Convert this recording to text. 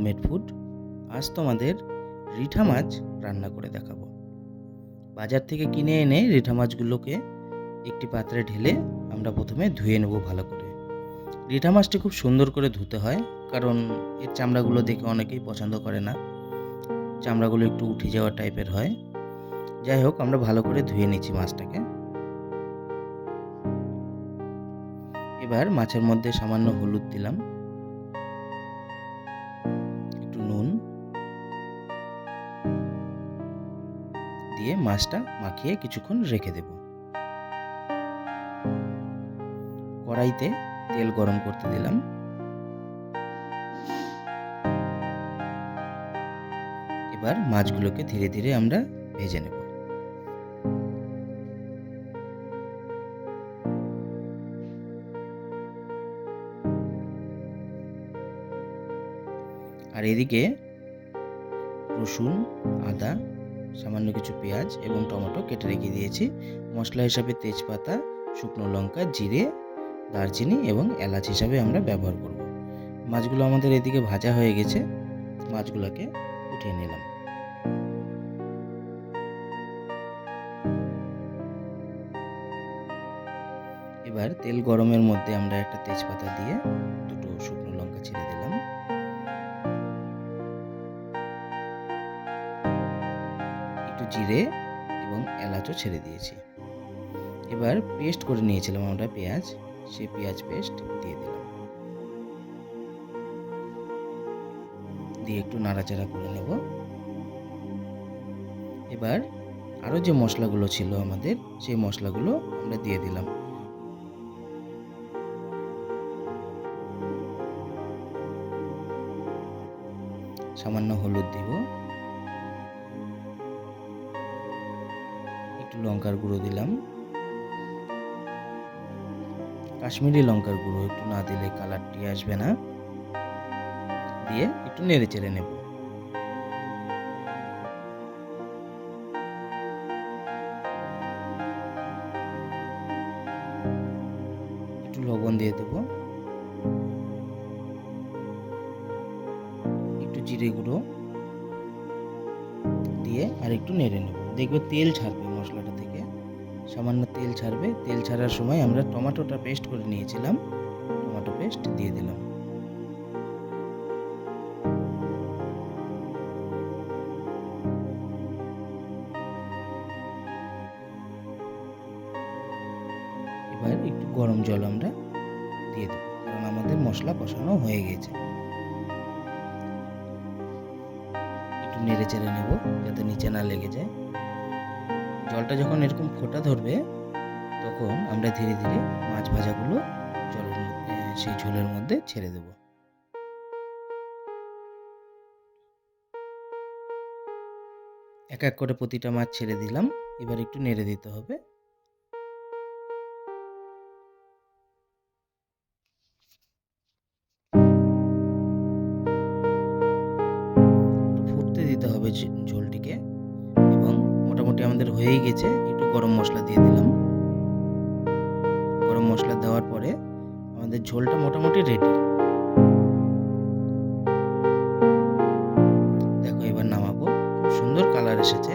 Homemade food আজ তোমাদের রিঠা মাছ রান্না করে দেখাবো। বাজার থেকে কিনে এনে রিঠা মাছগুলোকে একটি পাত্রে ঢেলে আমরা প্রথমে ধুয়ে নেব ভালো করে। রিঠা মাছটি খুব সুন্দর করে ধুতে হয়, কারণ এর চামড়াগুলো দেখে অনেকেই পছন্দ করে না। চামড়াগুলো একটু উঠে যাওয়া টাইপের হয়। যাই হোক, আমরা ভালো করে ধুয়ে নিচ্ছি মাছটাকে। এবার মাছের মধ্যে সামান্য হলুদ দিলাম। দিয়ে মাছটা মাখিয়ে কিছুক্ষণ রেখে দেব। কড়াইতে তেল গরম করতে দিলাম। এবার মাছগুলোকে ধীরে ধীরে আমরা ভেজে নেব। আর এদিকে রসুন, আদা সামান্য কিছু পেঁয়াজ এবং টমেটো কেটে রেখে দিয়েছি। মশলা হিসাবে তেজপাতা, শুকনো লঙ্কা, জিরে, দারচিনি এবং এলাচ হিসাবে আমরা ব্যবহার করব। মাছগুলো আমাদের এদিকে ভাজা হয়ে গেছে। মাছগুলোকে উঠিয়ে নিলাম। এবার তেল গরমের মধ্যে আমরা একটা তেজপাতা দিয়ে জিরে এবং এলাচও ছেড়ে দিয়েছি। এবার পেস্ট করে নিয়েছিলাম আমরা পেঁয়াজ, সেই পেঁয়াজ পেস্ট দিয়ে দিলাম। দিয়ে একটু নাড়াচাড়া করে নেব। এবার আরও যে মশলাগুলো ছিল আমাদের, সেই মশলাগুলো আমরা দিয়ে দিলাম। সামান্য হলুদ দিব। একটু লঙ্কার গুঁড়ো দিলাম। কাশ্মীরি লঙ্কার গুঁড়ো একটু না দিলে কালারটি আসবে না। দিয়ে একটু নেড়ে চেড়ে নেব। একটু লবণ দিয়ে দেবো। একটু জিরে গুঁড়ো। দিয়ে আর একটু নেড়ে নেব। দেখবে তেল ছাড়বে। সামান্য তেল ছাড়বে। তেল ছাড়ার সময় আমরা টমেটোটা পেস্ট করে নিয়েছিলাম। টমেটো পেস্ট দিয়ে দিলাম। এবার একটু গরম জল আমরা দিয়ে দেবো, কারণ আমাদের মশলা কষানো হয়ে গেছে। একটু নেড়ে চেড়ে নেব, যাতে নিচে না লেগে যায়। জলটা যখন এরকম ফোটা ধরবে, তখন আমরা ধীরে ধীরে মাছ ভাজাগুলো জলের মধ্যে, সেই ঝোলের মধ্যে ছেড়ে দেব। এক এক করে প্রতিটা মাছ ছেড়ে দিলাম। এবার একটু নেড়ে দিতে হবে। ফুটতে দিতে হবে ঝোলটিকে। মোটামুটি আমাদের হয়েই গেছে। একটু গরম মশলা দিয়ে দিলাম। গরম মশলা দেওয়ার পরে আমাদের ঝোলটা মোটামুটি রেডি দেখো এবার নামাবো। খুব সুন্দর কালার এসেছে।